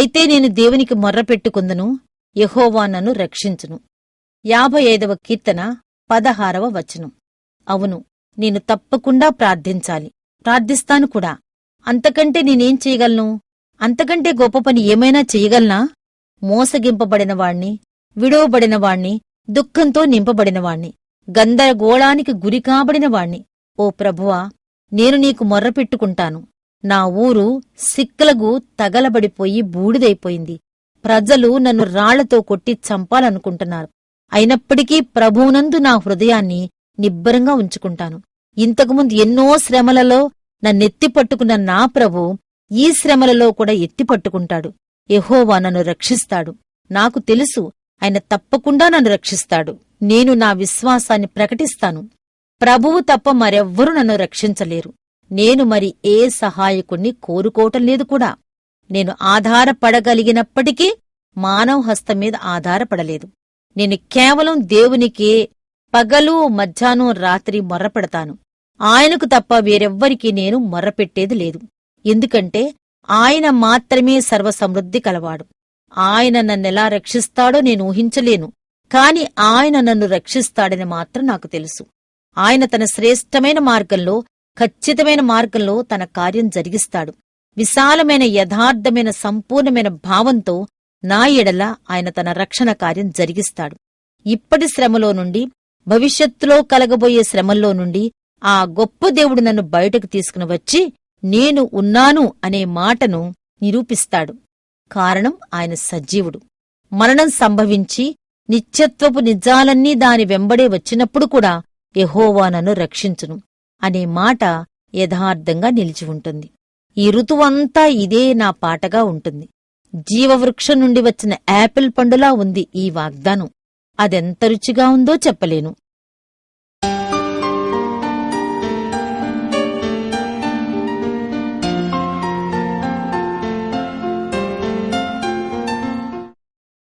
అయితే నేను దేవునికి మొర్రపెట్టుకుందును యహోవా నన్ను రక్షించును. యాభై ఐదవ కీర్తన పదహారవ వచనం. అవును నేను తప్పకుండా ప్రార్థించాలి. ప్రార్థిస్తాను కూడా. అంతకంటే నేనేం చేయగలను? అంతకంటే గొప్ప పని ఏమైనా చేయగలనా? మోసగింపబడిన వాణ్ణి విడవబడిన వాణ్ణి దుఃఖంతో నింపబడిన వాణ్ణి గందరగోళానికి గురి వాణ్ణి. ఓ ప్రభువా నేను నీకు మొర్రపెట్టుకుంటాను నా ఊరు సిక్కలగు తగలబడిపోయి బూడిదైపోయింది. ప్రజలు నన్ను రాళ్ళతో కొట్టి చంపాలనుకుంటున్నారు. అయినప్పటికీ ప్రభువునందు నా హృదయాన్ని నిబ్బరంగా ఉంచుకుంటాను. ఇంతకుముందు ఎన్నో శ్రమలలో నన్నెత్తి పట్టుకున్న నా ప్రభు ఈ శ్రమలలో కూడా ఎత్తి పట్టుకుంటాడు. నన్ను రక్షిస్తాడు. నాకు తెలుసు ఆయన తప్పకుండా నన్ను రక్షిస్తాడు. నేను నా విశ్వాసాన్ని ప్రకటిస్తాను. ప్రభువు తప్ప మరెవ్వరూ నన్ను రక్షించలేరు. నేను మరి ఏ సహాయకుణ్ణి కోరుకోవటం లేదు కూడా. నేను ఆధారపడగలిగినప్పటికీ మానవ హస్తం మీద ఆధారపడలేదు. నేను కేవలం దేవునికే పగలు మధ్యాహ్నం రాత్రి మొర్రపెడతాను. ఆయనకు తప్ప వేరెవ్వరికీ నేను మొర్రపెట్టేది లేదు. ఎందుకంటే ఆయన మాత్రమే సర్వసమృద్ధి కలవాడు. ఆయన నన్నెలా రక్షిస్తాడో నేను ఊహించలేను. కాని ఆయన నన్ను రక్షిస్తాడని మాత్రం నాకు తెలుసు. ఆయన తన శ్రేష్టమైన మార్గంలో ఖచ్చితమైన మార్గంలో తన కార్యం జరిగిస్తాడు. విశాలమైన యథార్థమైన సంపూర్ణమైన భావంతో నా ఎడల ఆయన తన రక్షణ కార్యం జరిగిస్తాడు. ఇప్పటి శ్రమలో నుండి భవిష్యత్తులో కలగబోయే శ్రమల్లో నుండి ఆ గొప్ప దేవుడు నన్ను బయటకు తీసుకుని వచ్చి నేను ఉన్నాను అనే మాటను నిరూపిస్తాడు. కారణం ఆయన సజీవుడు. మరణం సంభవించి నిత్యత్వపు నిజాలన్నీ దాని వెంబడే వచ్చినప్పుడు కూడా ఎహోవా నన్ను రక్షించును. అనే మాట యథార్థంగా నిలిచి ఉంటుంది. ఈ ఋతువంతా ఇదే నా పాటగా ఉంటుంది. జీవవృక్షం నుండి వచ్చిన యాపిల్ పండులా ఉంది ఈ వాగ్దానం. అదెంత రుచిగా ఉందో చెప్పలేను.